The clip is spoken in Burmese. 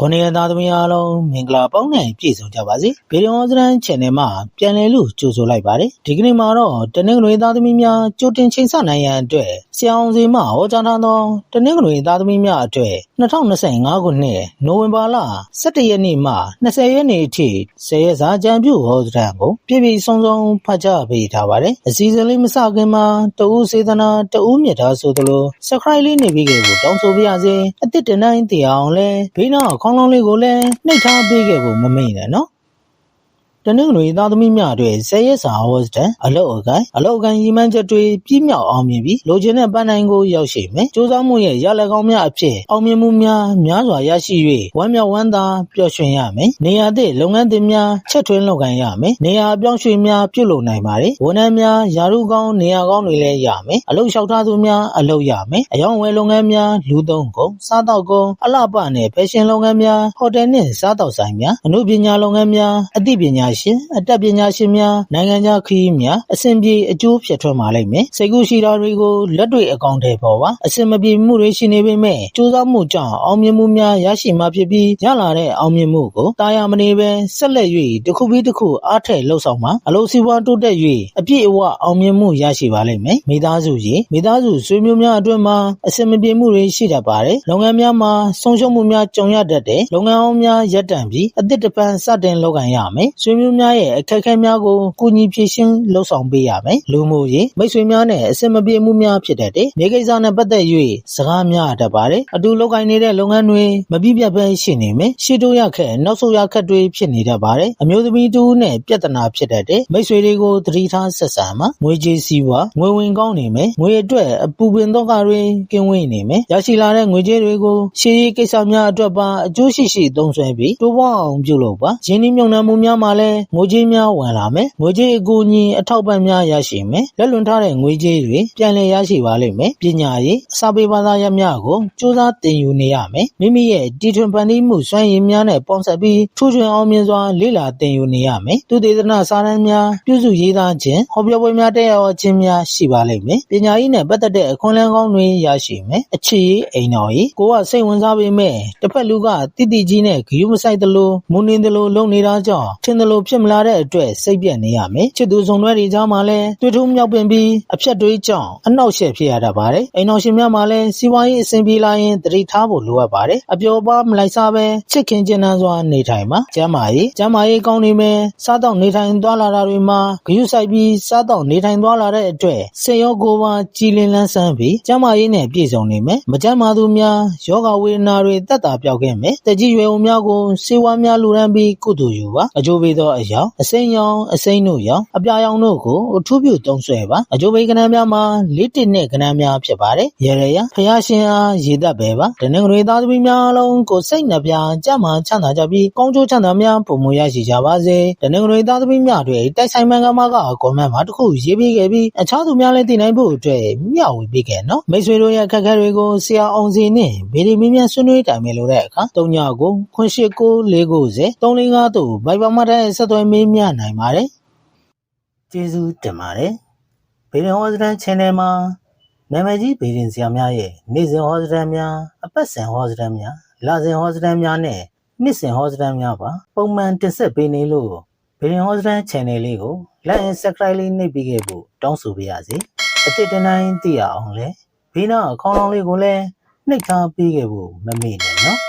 ခုနှစ်ရက်သားသမီးအားလုံးမင်္ဂလာပေါင်းနဲ့ပြည့်စုံကြပါစေဗီဒီယိုသရန် channel မှာပြန်လည်လို့ကြိုဆိုလိုက်ပါတယ်ဒီကနေ့မှာတော့တနင်္ဂနွေသားသမီးများကြိုတင်ချိန်ဆနိုင်ရန်အတွက် ဆရာအောင်စီမှဟောကြားထားသောတနင်္ဂနွေသားသမီးများအတွက်2025ခုနှစ်နိုဝင်ဘာလ17ရက်နေ့မှ20ရက်နေ့အထိ10ရက်စာကြံပြုဟောသရန်ကိုပြည့်ပြည့်စုံစုံဖတ်ကြားပေးထားပါတယ်အစီအစဉ်လေးမစခင်မှာတဦးစေတနာတဦးမြတ်တာဆိုသလို subscribe လေးနေပြီးကြဖို့တောင်းဆိုပါရစေအစ်စ်တနိုင်တရားအောင်လဲဘေးနောက်ခေါင်းလောင်းလေးကိုလည်းနှိပ်ထားပေးခဲ့ဖို့မမေ့နဲ့နော် တနင်္ဂနွေသားသမီးများအတွက်ဆယ်ရက်စာဟောစတန်အလုတ်အကိုင်အလုတ်အကိုင်ရီမှန်းချက်တွေပြည့်မြောက်အောင်မြင်ပြီးလိုချင်တဲ့ပန်းနိုင်ကိုရောက်ရှိမယ်။စ조사မှုရဲ့ရလကောင်းများအဖြစ်အောင်မြင်မှုများများစွာရရှိ၍ဝမ်းမြောက်ဝမ်းသာပျော်ရွှင်ရမယ်။နေရာသည့်လုပ်ငန်းသစ်များချက်ထွင်းလုပ်ကိုင်ရမယ်။နေရာအပြောင်းရွှေ့များပြုလုပ်နိုင်ပါတယ်။ဝန်ထမ်းများယာရုကောင်းနေရာကောင်းတွေလည်းရမယ်။အလုတ်လျှောက်ထားသူများအလုတ်ရမယ်။အယောင်ဝယ်လုပ်ငန်းများလူသုံးကုန်စားတောက်ကုန်အလှပနဲ့ဖက်ရှင်လုပ်ငန်းများဟိုတယ်နှင့်စားတောက်ဆိုင်များအမှုပညာလုပ်ငန်းများအသိပညာရှင်အတတ်ပညာရှင်များနိုင်ငံခြားခရီးများအဆင်ပြေအကျိုးဖြစ်ထွန်းပါလိမ့်မယ်။စိတ်ကူးရှိတာတွေကိုလက်တွေ့အကောင့်ထဲပေါ်ပါအဆင်မပြေမှုတွေရှိနေပေမဲ့စူးစမ်းမှုကြောင့်အောင်မြင်မှုများရရှိမှဖြစ်ပြီးရလာတဲ့အောင်မြင်မှုကိုတာယာမနေပဲဆက်လက်၍တစ်ခုပြီးတစ်ခုအားထည့်လှုပ်ဆောင်မှအလို့စီးပွားတိုးတက်၍အပြည့်အဝအောင်မြင်မှုရရှိပါလိမ့်မယ်။မိသားစုရေမိသားစုဆွေမျိုးများအတွင်းမှာအဆင်မပြေမှုတွေရှိတတ်ပါတယ်။လုပ်ငန်းများမှာဆုံးရှုံးမှုများကြုံရတတ်တဲ့လုပ်ငန်းအောင်များရပ်တန့်ပြီးအသစ်တစ်ပန်းစတင်လုပ်ကိုင်ရမယ်။ဆွေမျိုးများရဲ့အခက်အခဲများကိုကူညီဖြေရှင်းလှုပ်ဆောင်ပေးရမယ်။လူမှုရေးမိတ်ဆွေများနဲ့အဆင်မပြေမှုများဖြစ်တတ်တယ်။မြေကိစ္စနဲ့ပတ်သက်၍စကားများတတ်ပါတယ်။အတူလုပ်ကိုင်နေတဲ့လုပ်ငန်းတွေမပြည့်ပြတ်ပဲရှိနေမယ်။ရှေ့တိုးရခက်နောက်ဆုတ်ရခက်တွေဖြစ်နေတတ်ပါတယ်။အမျိုးသမီးတူနဲ့ပြဿနာဖြစ်တတ်တယ်။မိတ်ဆွေတွေကိုသတိထားဆက်ဆံမှာငွေကြေးစည်းဝါငွေဝင်ကောင်းနေမယ်။ငွေအတွက်အပူပင်တော့ကတွေကင်းဝေးနေမယ်။ရရှိလာတဲ့ငွေကြေးတွေကိုရှေးရေးကိစ္စများအတွက်ပါအကျိုးရှိရှိသုံးစွဲပြီးတိုးပွားအောင်ပြုလုပ်ပါ။ရင်းနှီးမြှုပ်နှံမှုများမှာလည်းငွေကြေးများဝင်လာမယ်။ငွေကြေးအကူအညီအထောက်ပံ့များရရှိမယ်။လက်လွန်ထားတဲ့ငွေကြေးတွေပြန်လည်ရရှိပါလိမ့်မယ်။ပညာရေးအစာပေဘာသာရပ်များကိုစူးစမ်းသင်ယူနေရမယ်။မိမိရဲ့တီထွင်ဖန်တီးမှုစွမ်းရည်များနဲ့ပေါင်းစပ်ပြီးထူးချွန်အောင်မြင်စွာလေ့လာသင်ယူနေရမယ်။သူတေသနာစာတမ်းများပြုစုရေးသားခြင်းဟောပြောပွဲများတက်ရောက်ခြင်းများရှိပါလိမ့်မယ်။ပညာရေးနဲ့ပတ်သက်တဲ့အခွင့်အလမ်းကောင်းတွေရရှိမယ်။အခြေရေးအိမ်တော်ရေးကိုကစိတ်ဝင်စားပေမဲ့တစ်ဖက်လူကတိတိကြီးနဲ့ဂရုမစိုက်သလိုမူနေသလိုလုပ်နေတာကြောင့်ထင်သလိုဖြစ်မလာတဲ့အတွက်စိတ်ပြက်နေရမယ်။ချစ်သူဆောင်တွဲတွေကြားမှာလည်းတွေ့ထုံးမြောက်ပင်ပြီးအဖြတ်တွေးကြောင့်အနှောက်အယှက်ဖြစ်ရတတ်ပါတယ်။အိမ်တော်ရှင်များမှာလည်းစီးပွားရေးအဆင်ပြေလာရင်သတိထားဖို့လိုအပ်ပါတယ်။အပျော်ပါးမလိုက်စားပဲချစ်ခင်ကျင်နာစွာနေထိုင်ပါ။ကျမ်းမာရေးကျမ်းမာရေးကောင်းနေမယ်စားတော့နေထိုင်သွားလာတာတွေမှာဂရုစိုက်ပြီးစားတော့နေထိုင်သွားလာတဲ့အတွက်စေရောကိုယ်ပါကြည်လင်လန်းဆန်းပြီးကျမ်းမာရေးနဲ့ပြည့်စုံနေမယ်။မကျမ်းမာသူများယောဂဝေဒနာတွေတက်တာပြောက်ခဲ့မယ်။တကြီးရွယ်ဦးများကိုစေဝါများလူရန်ပြီးကုသိုလ်ယူပါ။အကျိုးပေးသောအယောင်အစိမ်းရောင်အစိမ်းတို့ရောင်အပြာရောင်တို့ကိုအထူးပြုသုံးစွဲပါအကျိုးပေးကဏ္ဍများမှာလေးတစ်နဲ့ကဏ္ဍများဖြစ်ပါတယ်ရရရဖျားရှင်အားရေသက်ပဲပါတနင်္ဂနွေသားသမီးများလုံးကိုစိတ်နှပြကြမ်းမှချမ်းသာကြပြီးကောင်းကျိုးချမ်းသာများပုံမရရှိကြပါစေတနင်္ဂနွေသားသမီးများတွေတိုက်ဆိုင်မှန်ကမကကွန်မန့်မှာတစ်ခုရေးပေးခဲ့ပြီးအခြားသူများလည်းသိနိုင်ဖို့အတွက်မျှဝေပေးခဲ့နော်မိတ်ဆွေတို့ရဲ့အခက်အခဲတွေကိုဆရာအောင်စီနဲ့ဗီဒီမင်းများဆွေးနွေးတိုင်ပင်လို့တဲ့အခါ3ညကိုခွန်ရှိကို490 345တို့ဘိုင်ဘာမတဲ့ဆက်သွယ်မေးမြနိုင်ပါတယ်ကျေးဇူးတင်ပါတယ်ဗီဒီယိုဟောစတန် channel မှာနာမည်ကြီးဗီဒီယိုဆရာများရဲ့နေ့စဉ်ဟောစတန်များအပတ်စဉ်ဟောစတန်များလစဉ်ဟောစတန်များနဲ့နှစ်စဉ်ဟောစတန်များပါပုံမှန်တင်ဆက်ပေးနေလို့ဗီဒီယိုဟောစတန် channel လေးကို like and subscribe လေးနှိပ်ပေးခဲ့ဖို့တောင်းဆိုပါရစေအတစ်တနိုင်သိရအောင်လဲဘေးနားအကောင့်လေးကိုလည်းနှိပ်ထားပေးခဲ့ဖို့မမေ့နဲ့နော်